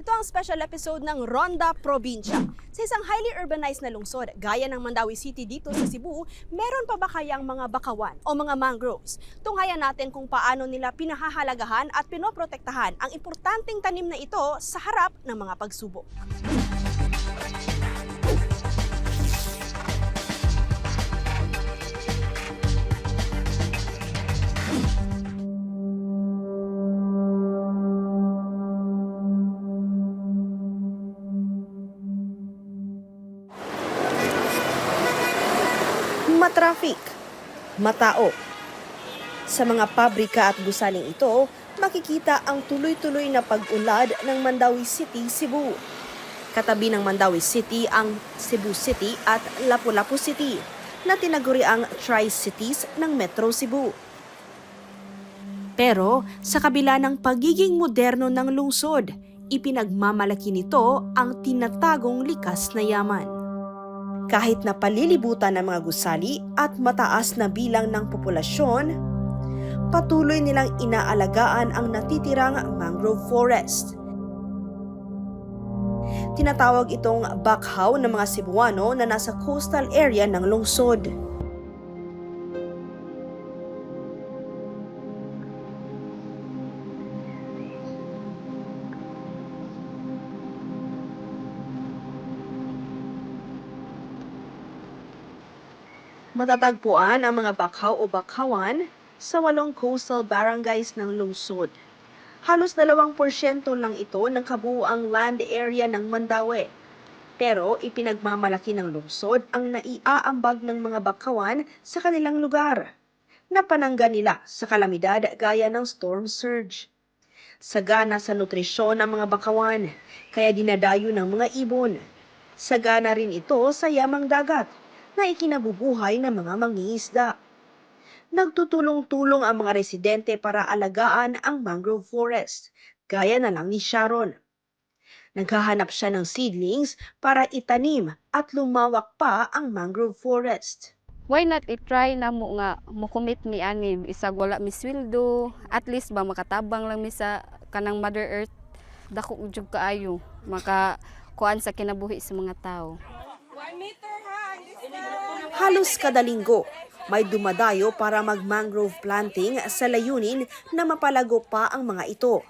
Ito ang special episode ng Ronda Provincia. Sa isang highly urbanized na lungsod, gaya ng Mandawi City dito sa Cebu, meron pa ba kayang mga bakawan o mga mangroves? Tunghayan natin kung paano nila pinahahalagahan at pinoprotektahan ang importanteng tanim na ito sa harap ng mga pagsubok. Matraffic, matao. Sa mga pabrika at gusaling ito, makikita ang tuloy-tuloy na pag-unlad ng Mandawi City, Cebu. Katabi ng Mandawi City ang Cebu City at Lapu-Lapu City na tinaguri ang Tri-Cities ng Metro Cebu. Pero sa kabila ng pagiging moderno ng lungsod, ipinagmamalaki nito ang tinatagong likas na yaman. Kahit na palilibutan ng mga gusali at mataas na bilang ng populasyon, patuloy nilang inaalagaan ang natitirang mangrove forest. Tinatawag itong bakhaw ng mga Cebuano na nasa coastal area ng lungsod. Matatagpuan ang mga bakhaw o bakhawan sa walong coastal barangays ng lungsod. Halos 2% lang ito ng kabuuang land area ng Mandawi. Pero ipinagmamalaki ng lungsod ang naiaambag ng mga bakawan sa kanilang lugar. Napanangga nila sa kalamidad gaya ng storm surge. Sagana sa nutrisyon ng mga bakawan, kaya dinadayo ng mga ibon. Sagana rin ito sa yamang dagat na ikinabubuhay ng mga mangingisda. Nagtutulong-tulong ang mga residente para alagaan ang mangrove forest, gaya na lang ni Sharon. Naghahanap siya ng seedlings para itanim at lumawak pa ang mangrove forest. why not i-try na mo nga mukumit mi ani isag wala mi sweldo at least ba makatabang lang mi sa kanang mother earth dako jud kaayo maka kuan sa kinabuhi sa mga tao Halos kada linggo, may dumadayo para mag-mangrove planting sa layunin na mapalago pa ang mga ito.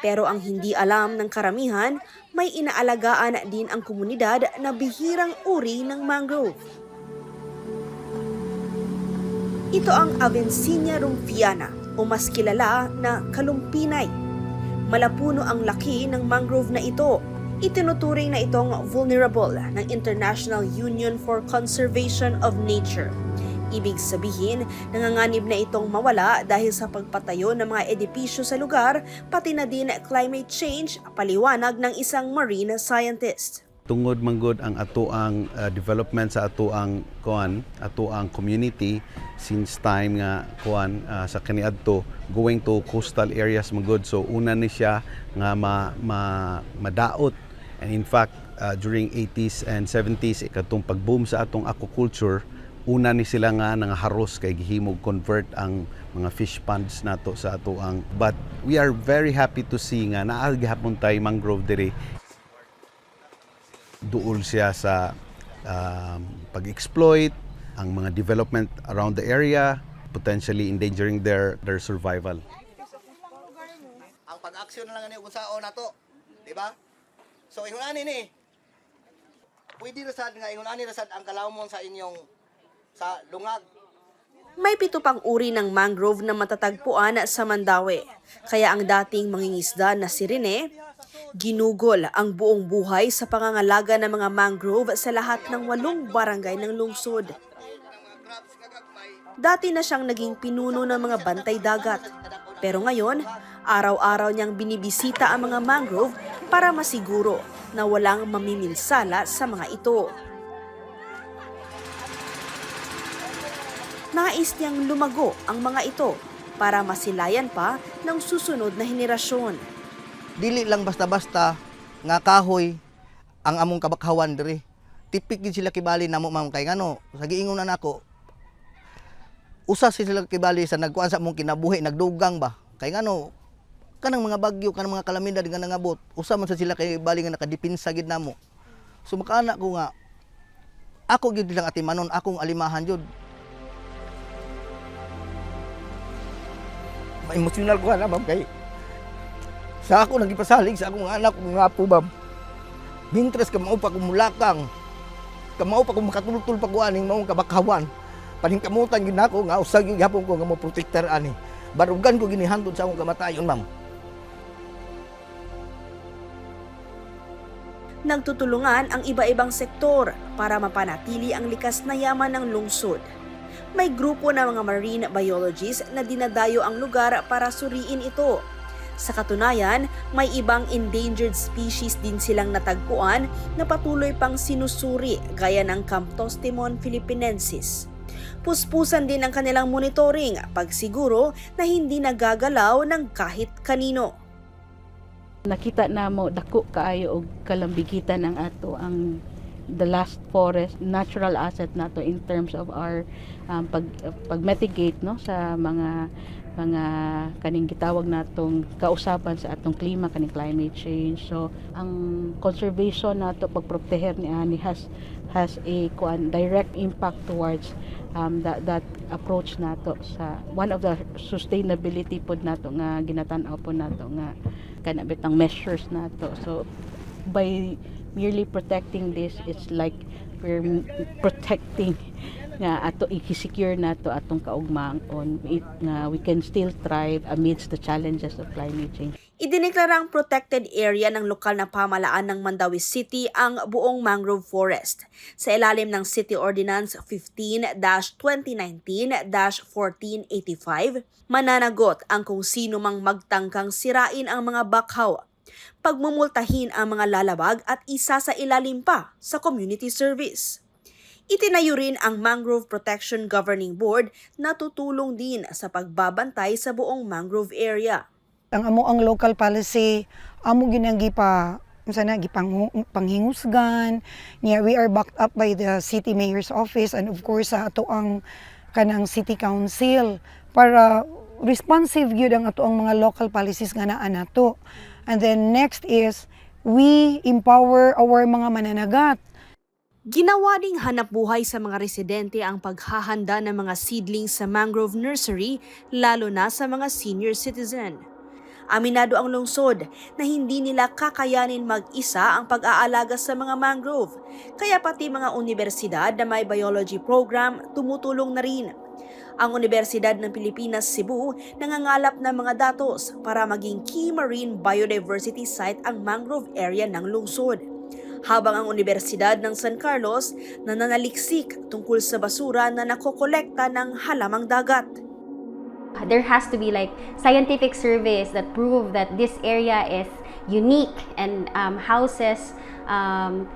Pero ang hindi alam ng karamihan, may inaalagaan din ang komunidad na bihirang uri ng mangrove. Ito ang Avencinia rumfiana o mas kilala na kalumpinay. Malapuno ang laki ng mangrove na ito. Itinuturing na itong vulnerable ng International Union for Conservation of Nature. Ibig sabihin, nanganganib na itong mawala dahil sa pagpatayo ng mga edipisyo sa lugar, pati na din climate change, paliwanag ng isang marine scientist. tungod manggod ang atoang uh, development sa atoang kuan atoang community since time nga kuan uh, sa kaniadto going to coastal areas manggod so una ni siya nga ma, ma madaot and in fact uh, during 80s and 70s ikatong pag-boom sa atong aquaculture una ni sila nga nangaharos kay gihimog convert ang mga fish ponds nato sa atoang but we are very happy to see nga naa gihapon tay mangrove diri duol siya sa um, pag-exploit, ang mga development around the area, potentially endangering their their survival. ang pag-aksyon lang ni kung saan na to. Di ba? So, ingon ani ni. Pwede rasad nga, ingon ani rasad ang kalawmon sa inyong sa lungag. May pito pang uri ng mangrove na matatagpuan sa Mandawi. Kaya ang dating mangingisda na si Rene, ginugol ang buong buhay sa pangangalaga ng mga mangrove sa lahat ng walong barangay ng lungsod. Dati na siyang naging pinuno ng mga bantay dagat. Pero ngayon, araw-araw niyang binibisita ang mga mangrove para masiguro na walang mamiminsala sa mga ito. Nais niyang lumago ang mga ito para masilayan pa ng susunod na henerasyon. Dili lang basta-basta nga kahoy ang among kabakhawan diri. Tipik gid sila kibali namo ma'am kay ngano sa giingon na nako. Usa sila kibali sa nagkuan sa among kinabuhi nagdugang ba. Kay ngano kanang mga bagyo kanang mga kalamidad nga nangabot. Usa man sa sila kay bali nga nakadipinsa gid namo. So makaana ko nga ako gid lang atimanon akong alimahan jud. Emotional ko na bam kay sa ako nagipasalig sa akong anak mga apo bam mintres ka mao pa ko mulakang. Ka mao pa ko makatultul pa ko aning mao kabakawan. Paningkamutan gid nako nga usag gyud gapon ko nga mo protektar ani barugan ko ginihantod sa akong kamatayon ma'am Nagtutulungan ang iba-ibang sektor para mapanatili ang likas na yaman ng lungsod. May grupo ng mga marine biologists na dinadayo ang lugar para suriin ito. Sa katunayan, may ibang endangered species din silang natagpuan na patuloy pang sinusuri gaya ng Camptostemon philippinensis. Puspusan din ang kanilang monitoring pagsiguro na hindi nagagalaw ng kahit kanino. Nakita na mo dako kaayo og kalambigitan ang ato ang the last forest natural asset nato in terms of our um, pag pag mitigate no sa mga mga kaning gitawag natong kausapan sa atong klima kaning climate change. So ang conservation nato pagproteher ni ani has has a kuan direct impact towards um, that that approach nato sa one of the sustainability pod nato nga ginatan-aw po nato nga kana bitang measures nato so by merely protecting this it's like we're protecting nga ato i-secure nato atong kaugmaon nga we can still thrive amidst the challenges of climate change Idineklarang protected area ng lokal na pamalaan ng Mandawi City ang buong mangrove forest sa ilalim ng City Ordinance 15-2019-1485. Mananagot ang kung sino mang magtangkang sirain ang mga bakhaw, pagmumultahin ang mga lalabag at isa sa ilalim pa sa community service. Itinayo rin ang Mangrove Protection Governing Board na tutulong din sa pagbabantay sa buong mangrove area. Ang amo ang local policy amo ginanggi pa unsa na gipang panghingusgan. Niya we are backed up by the city mayor's office and of course sa ato ang kanang city council para responsive gyud ang ato ang mga local policies nga naa nato and then next is we empower our mga mananagat. Ginawa ding hanap buhay sa mga residente ang paghahanda ng mga seedlings sa mangrove nursery, lalo na sa mga senior citizen. Aminado ang lungsod na hindi nila kakayanin mag-isa ang pag-aalaga sa mga mangrove, kaya pati mga universidad na may biology program tumutulong na rin. Ang Universidad ng Pilipinas Cebu nangangalap ng mga datos para maging key marine biodiversity site ang mangrove area ng lungsod habang ang Universidad ng San Carlos nananaliksik tungkol sa basura na nakokolekta ng halamang dagat. There has to be like scientific surveys that prove that this area is unique and um, houses um,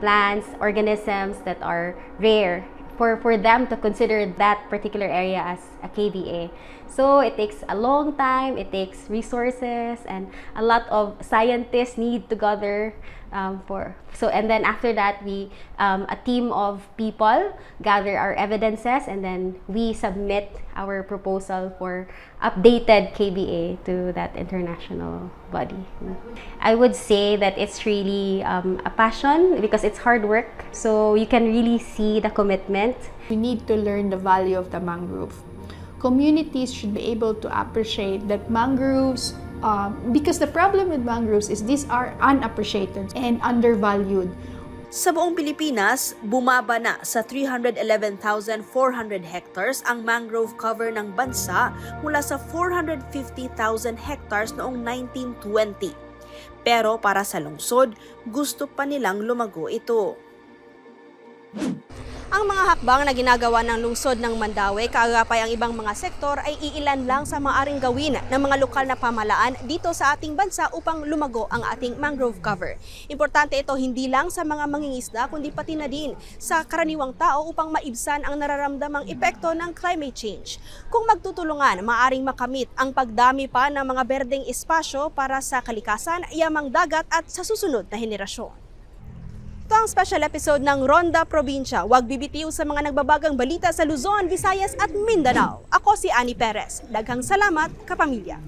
plants organisms that are rare for for them to consider that particular area as a KVA so it takes a long time it takes resources and a lot of scientists need to gather um, for so and then after that we um, a team of people gather our evidences and then we submit our proposal for updated KBA to that international body. I would say that it's really um, a passion because it's hard work. So you can really see the commitment We need to learn the value of the mangrove. Communities should be able to appreciate that mangroves, um, because the problem with mangroves is these are unappreciated and undervalued. Sa buong Pilipinas, bumaba na sa 311,400 hectares ang mangrove cover ng bansa mula sa 450,000 hectares noong 1920. Pero para sa lungsod, gusto pa nilang lumago ito. Ang mga hakbang na ginagawa ng lungsod ng Mandawi, kaagapay ang ibang mga sektor ay iilan lang sa maaring gawin ng mga lokal na pamalaan dito sa ating bansa upang lumago ang ating mangrove cover. Importante ito hindi lang sa mga mangingisda kundi pati na din sa karaniwang tao upang maibsan ang nararamdamang epekto ng climate change. Kung magtutulungan, maaring makamit ang pagdami pa ng mga berdeng espasyo para sa kalikasan, yamang dagat at sa susunod na henerasyon. Ito ang special episode ng Ronda Probinsya. Huwag bibitiw sa mga nagbabagang balita sa Luzon, Visayas at Mindanao. Ako si Ani Perez. Daghang salamat, kapamilya.